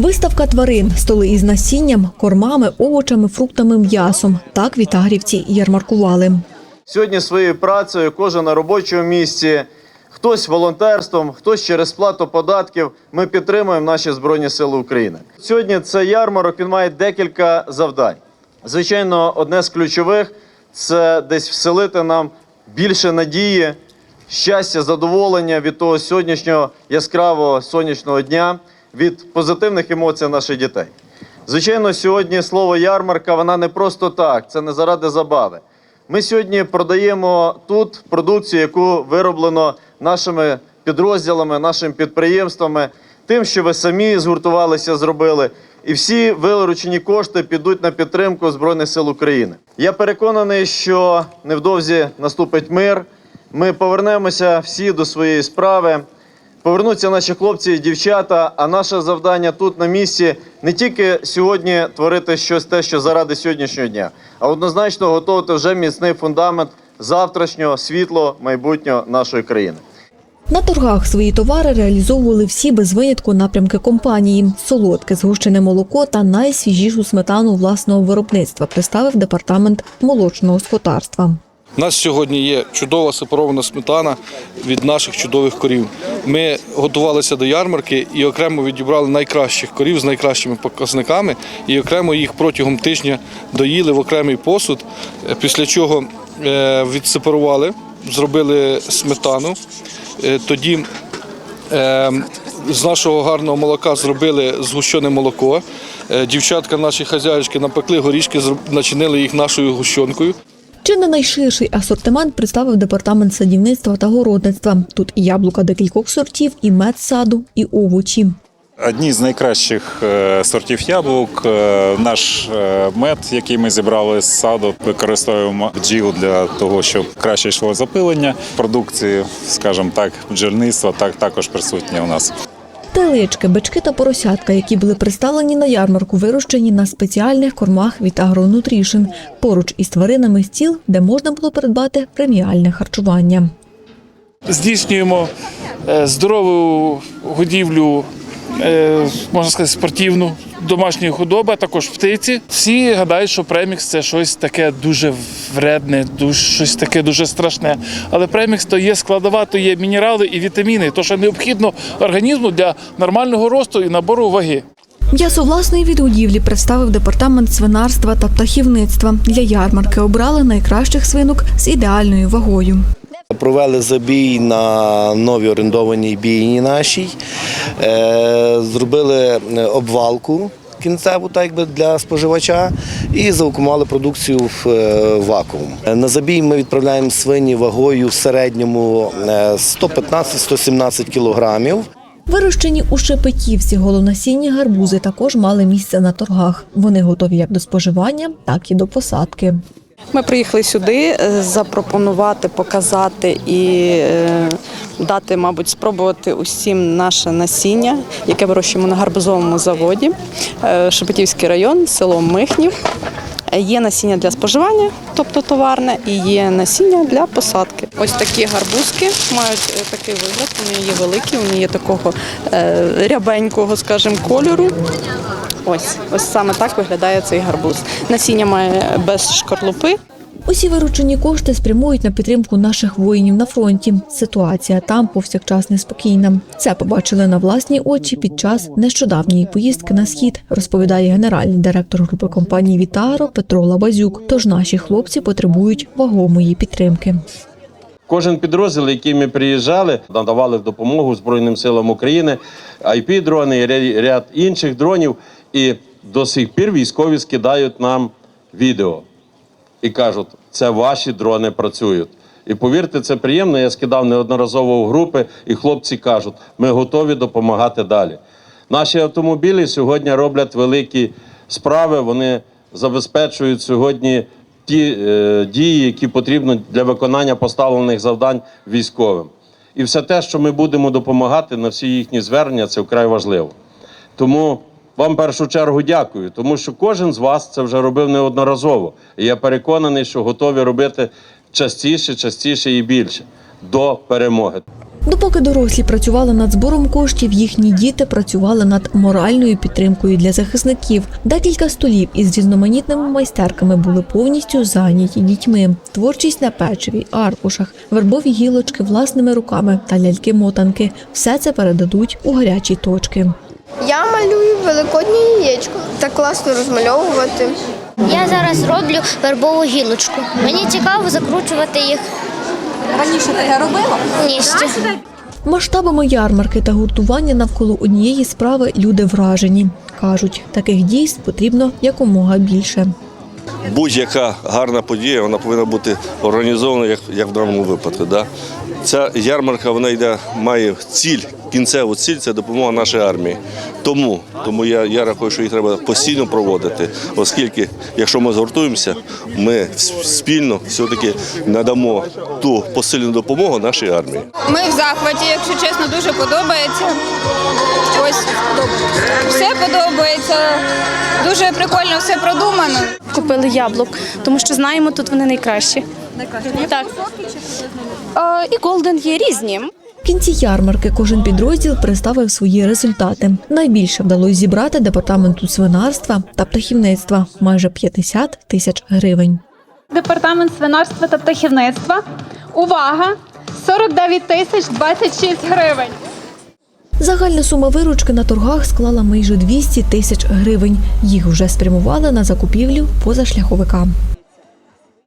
Виставка тварин, столи із насінням, кормами, овочами, фруктами, м'ясом. Так вітагрівці ярмаркували. Сьогодні своєю працею, кожен на робочому місці, хтось волонтерством, хтось через сплату податків. Ми підтримуємо наші Збройні Сили України. Сьогодні цей ярмарок він має декілька завдань. Звичайно, одне з ключових це десь вселити нам більше надії, щастя, задоволення від того сьогоднішнього яскравого сонячного дня, від позитивних емоцій наших дітей. Звичайно, сьогодні слово ярмарка вона не просто так, це не заради забави. Ми сьогодні продаємо тут продукцію, яку вироблено нашими підрозділами, нашими підприємствами, тим, що ви самі згуртувалися, зробили. І всі виручені кошти підуть на підтримку Збройних сил України. Я переконаний, що невдовзі наступить мир. Ми повернемося всі до своєї справи. Повернуться наші хлопці і дівчата. А наше завдання тут на місці не тільки сьогодні творити щось те, що заради сьогоднішнього дня, а однозначно готувати вже міцний фундамент завтрашнього світлого майбутнього нашої країни. На торгах свої товари реалізовували всі без винятку напрямки компанії. Солодке згущене молоко та найсвіжішу сметану власного виробництва представив департамент молочного господарства. У нас сьогодні є чудова сепарована сметана від наших чудових корів. Ми готувалися до ярмарки і окремо відібрали найкращих корів з найкращими показниками, і окремо їх протягом тижня доїли в окремий посуд. Е, Після чого е, відсепарували, зробили сметану. Е, Тоді з нашого гарного молока зробили згущене молоко. Дівчатка, наші хазяїчки, напекли горішки, начинили їх нашою гущонкою. Чи не найширший асортимент представив департамент садівництва та городництва. Тут і яблука декількох сортів, і мед саду, і овочі. Одні з найкращих е, сортів яблук. Е, Наш е, мед, який ми зібрали з саду, використовуємо бджіл для того, щоб краще йшло запилення. Продукції, скажімо так, бджільництва так також присутні у нас. Телички, бички та поросятка, які були представлені на ярмарку, вирощені на спеціальних кормах від Агронутрішн, поруч із тваринами стіл, де можна було придбати преміальне харчування. здійснюємо е, здорову годівлю, можна сказати, спортивну домашньої худоби, а також птиці. Всі гадають, що премікс це щось таке дуже вредне, дуже, щось таке дуже страшне. Але премікс то є складова, то є мінерали і вітаміни, то що необхідно організму для нормального росту і набору ваги. М'ясо власної відгодівлі представив департамент свинарства та птахівництва. Для ярмарки обрали найкращих свинок з ідеальною вагою. Провели забій на новій орендованій бійні нашій, Е, зробили е, обвалку кінцеву, так якби для споживача, і завакумували продукцію в е, вакуум. Е, На забій ми відправляємо свині вагою в середньому е, 115-117 кілограмів. Вирощені у Шепетівці голонасінні гарбузи також мали місце на торгах. Вони готові як до споживання, так і до посадки. Ми приїхали сюди е, запропонувати, показати і е, дати, мабуть, спробувати усім наше насіння, яке вирощуємо на гарбузовому заводі, Е, Шепетівський район, село Михнів. Є насіння для споживання, тобто товарне, і є насіння для посадки. Ось такі гарбузки мають такий вигляд. Вони є великі, вони є такого рябенького, скажімо, кольору. Ось, ось саме так виглядає цей гарбуз. Насіння має без шкарлупи. Усі виручені кошти спрямують на підтримку наших воїнів на фронті. Ситуація там повсякчас неспокійна. Це побачили на власні очі під час нещодавньої поїздки на схід, розповідає генеральний директор групи компанії Вітаро Петро Лабазюк. Тож наші хлопці потребують вагомої підтримки. Кожен підрозділ, який ми приїжджали, надавали допомогу Збройним силам України, IP-дрони і ряд інших дронів. І до сих пір військові скидають нам відео і кажуть, це ваші дрони працюють. І повірте, це приємно. Я скидав неодноразово в групи, і хлопці кажуть, ми готові допомагати далі. Наші автомобілі сьогодні роблять великі справи. Вони забезпечують сьогодні ті е, дії, які потрібні для виконання поставлених завдань військовим. І все те, що ми будемо допомагати на всі їхні звернення, це вкрай важливо. Тому вам в першу чергу дякую, тому що кожен з вас це вже робив неодноразово. І я переконаний, що готові робити частіше, частіше і більше до перемоги. Допоки дорослі працювали над збором коштів, їхні діти працювали над моральною підтримкою для захисників. Декілька столів із різноманітними майстерками були повністю зайняті дітьми. Творчість на печиві, аркушах, вербові гілочки власними руками та ляльки-мотанки. Все це передадуть у гарячі точки. Я малюю великоднє яєчко. Так класно розмальовувати. Я зараз роблю вербову гілочку. Мені цікаво закручувати їх. Раніше таке робила? Ні, ще. Масштабами ярмарки та гуртування навколо однієї справи люди вражені. Кажуть, таких дійств потрібно якомога більше. будь-яка гарна подія вона повинна бути організована, як, як в даному випадку. Да? Ця ярмарка вона йде, має ціль, кінцеву ціль це допомога нашій армії. Тому, тому я, я рахую, що їх треба постійно проводити, оскільки, якщо ми згуртуємося, ми спільно все-таки надамо ту посильну допомогу нашій армії. Ми в захваті, якщо чесно, дуже подобається. Ось все подобається. Дуже прикольно все продумано. Купили яблук, тому що знаємо, тут вони найкращі. Найкраще. Так. Е, і голден є різні. В кінці ярмарки кожен підрозділ представив свої результати. Найбільше вдалося зібрати департаменту свинарства та птахівництва майже 50 тисяч гривень. Департамент свинарства та птахівництва. Увага! 49 тисяч 26 гривень. Загальна сума виручки на торгах склала майже 200 тисяч гривень. Їх вже спрямували на закупівлю позашляховика.